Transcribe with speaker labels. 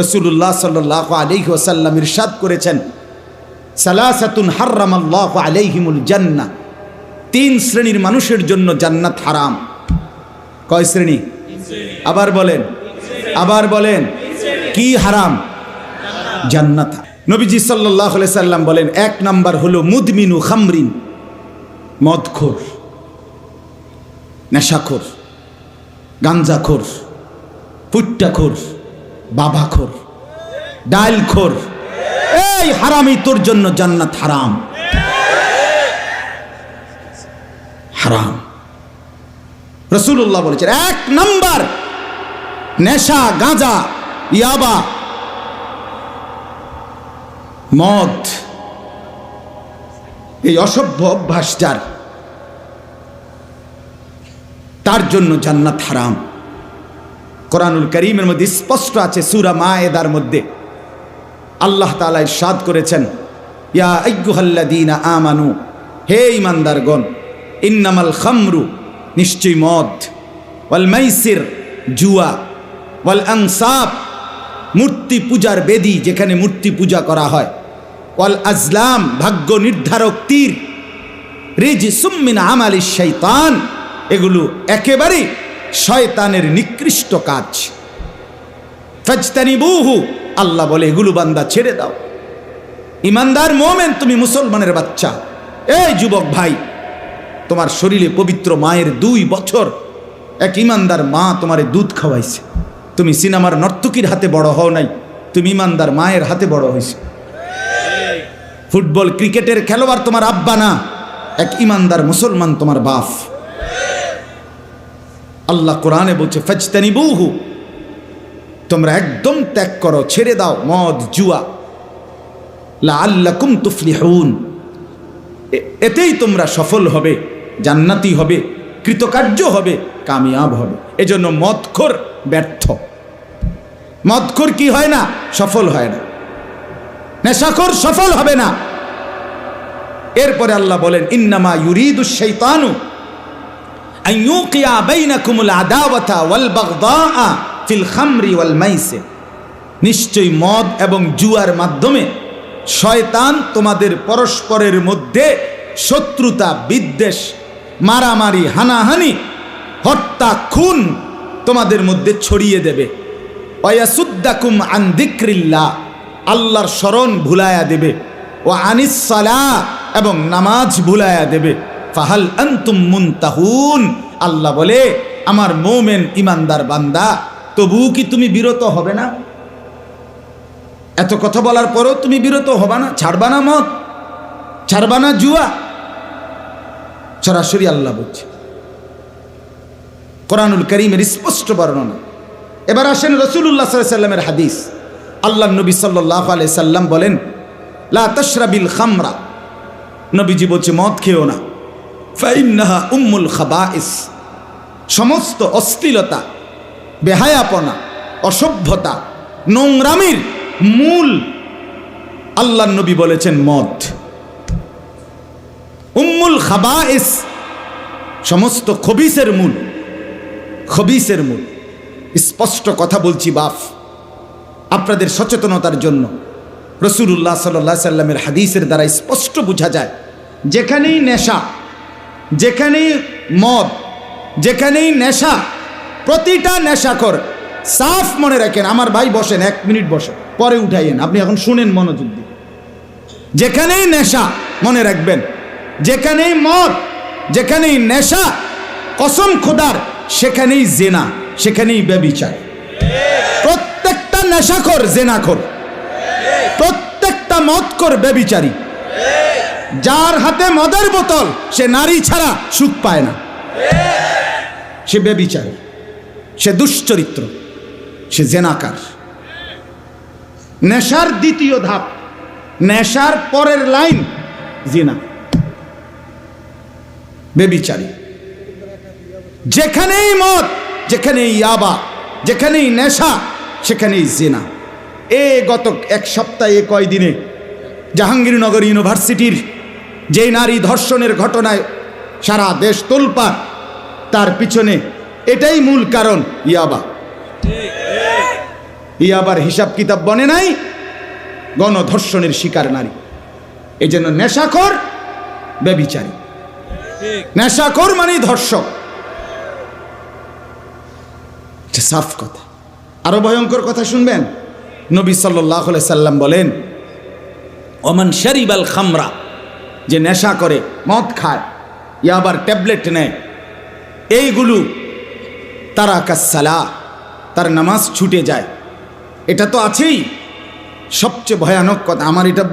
Speaker 1: রসুল্লাহ সাল্লাহ আলহি ওসাল্লাম ইরশাদ করেছেন, সালাসাতুন হার্রাম আল্লাহ আলাইহিমুল জান্না তিন শ্রেণির মানুষের জন্য জান্নাত হারাম। কয় শ্রেণি? আবার বলেন। আবার বলেন। কি হারাম? জান্নাত। নবীজি সাল্লাহ সাল্লাম বলেন, এক নাম্বার হলো মুদমিনু খামরিন, মদখোর, নেশাখোর, গাঞ্জাখোর ফুট্টাখোর বাবাখোর, ডাইলখোর। এই হারামি, তোর জন্য জান্নাত হারাম। হারাম। রসুল্লাহ বলেছেন, এক নাম্বার নেশা, গাঁজা, ইয়াবা, মদ, এই অসভ্য অভ্যাসটার, তার জন্য জান্নাত হারাম। কোরআনুল করিমের মধ্যে স্পষ্ট আছে, সুরা মায়েদার মধ্যে। আল্লাহ তালা ইরশাদ করেছেন, ইয়া আইয়ুহাল্লাযীনা আমানু, হে ইমানদারগণ ইন্নামাল খামরু নিশ্চয় মদ, ওয়াল মাইসির, জুয়া, ওয়াল আনসাব, মূর্তি পূজার বেদি যেখানে মূর্তি পূজা করা হয়, ওয়াল আজলাম, ভাগ্য নির্ধারক তীর রিজ সুম্মিন আমালি শৈতান এগুলো একেবারে শয়তানের নিকৃষ্ট কাজ। ফাজতানি বহু আল্লাহ বলে, এগুলো বান্দা ছেড়ে দাও। ইমানদার মোমেন, তুমি মুসলমানের বাচ্চা। এই যুবক ভাই, তোমার শরীরে পবিত্র মায়ের দুই বছর। এক ইমানদার মা তোমারে দুধ খাওয়াইছে। তুমি সিনেমার নর্তকীর হাতে বড় হও নাই, তুমি ইমানদার মায়ের হাতে বড় হয়েছে ফুটবল ক্রিকেটের খেলোয়াড় তোমার আব্বা না, এক ইমানদার মুসলমান তোমার বাপ। আল্লাহ কোরআনে বলছে ফাজতানি বহু তোমরা একদম ত্যাগ করো, ছেড়ে দাও, মদ, জুয়া। লাআল্লাকুম তুফলিহুন। এ- এতেই তোমরা সফল হবে, জান্নাতি হবে, কৃতকার্য হবে, কামিয়াব হবে। এজন্য মদখোর ব্যর্থ। মদখোর কি হয় না? সফল হয় না। নেশাখোর সফল হবে না। এরপরে আল্লাহ বলেন, ইন্নামা ইউরিদু শাইতানু। আন ইউকিয়া বাইনাকুমুল আদাওয়াতা ওয়াল বাগদাআ ফিল খামরি ওয়াল মাইসির নিশ্চয়ই মদ এবং জুয়ার মাধ্যমে শয়তান তোমাদের পরস্পরের মধ্যে শত্রুতা, বিদ্বেষ, মারামারি, হানাহানি, হত্যা, খুন তোমাদের মধ্যে ছড়িয়ে দেবে। অয়াসুদ্দাকুম আন দিক্রিল্লা আল্লাহর স্মরণ ভুলায়া দেবে। ও আনিস সালা এবং নামাজ ভুলায়া দেবে। ফাহাল আন্তুম মুনতাহুন। আল্লাহ বলে, আমার মোমেন ইমানদার বান্দা, তবুও কি তুমি বিরত হবে না? এত কথা বলার পরও তুমি বিরত হবা না, ছাড়বা না মত ছাড়বা না জুয়া। সরাসরি আল্লাহ বলছে। কোরআনুল করিমের স্পষ্ট বর্ণনা। এবার আসেন রসুল্লাহ সাল্লামের হাদিস। আল্লাহ নবী সাল্লাহ আলাই সাল্লাম বলেন, লা তশরাবিল খামরা। নবীজি বলছে, মদ খেও না। ফাইন্নাহা উম্মুল খাবাইস। সমস্ত অশ্লীলতা, বেহায়াপনা, অসভ্যতা, নোংরামির মূল আল্লাহ নবী বলেছেন মদ। উম্মুল খাবাইস সমস্ত খবিসের মূল খবিসের মূল। স্পষ্ট কথা বলছি বাফ, আপনাদের সচেতনতার জন্য। রসুল্লাহ সাল্লাহ সাল্লামের হাদিসের দ্বারা স্পষ্ট বোঝা যায়, যেখানেই নেশা যেখানেই মদ, যেখানেই নেশা, প্রতিটা নেশাকর সাফ মনে রাখেন, আমার ভাই বসেন, এক মিনিট বসেন, পরে উঠাইয়েন, আপনি এখন শুনেন মনোযোগ দিয়ে। যেখানেই নেশা মনে রাখবেন, যেখানেই মদ, যেখানেই নেশা, কসম খোদার, সেখানেই জেনা, সেখানেই ব্যবিচার। প্রত্যেকটা নেশাখোর, জেনাখোর। প্রত্যেকটা মদখোর, ব্যবিচারী। যার হাতে মদের বোতল, সে নারী ছাড়া সুখ পায় না। সে ব্যবিচারী সে দুশ্চরিত্র, সে জেনাকার। নেশার দ্বিতীয় ধাপ, নেশার পরের লাইন, জিনা। বেবিচারী। যেখানেই মদ, যেখানেই ইয়াবা, যেখানেই নেশা, সেখানেই জেনা। এ গত এক সপ্তাহে কয়দিনে জাহাঙ্গীরনগর ইউনিভার্সিটির যে নারী ধর্ষণের ঘটনায় সারা দেশ তোলপাড়, তার পিছনে এটাই মূল কারণ ইয়াবা। ইয়াবার হিসাব কিতাব বনে নাই, গণধর্ষণের শিকার নারী। এই জন্য নেশাখর, ব্যবিচারী। নেশাখর মানেই ধর্ষক। সাফ কথা। আরও ভয়ঙ্কর কথা শুনবেন? নবী সাল্লাম বলেন অমান শরিবাল খামরা যে নেশা করে, মদ খায়, ইয়া আবার ট্যাবলেট নেয়। এইগুলো তারা কাসালা তার নামাজ ছুটে যায়। এটা তো আছেই। সবচেয়ে ভয়ানক কথা, আমার এটা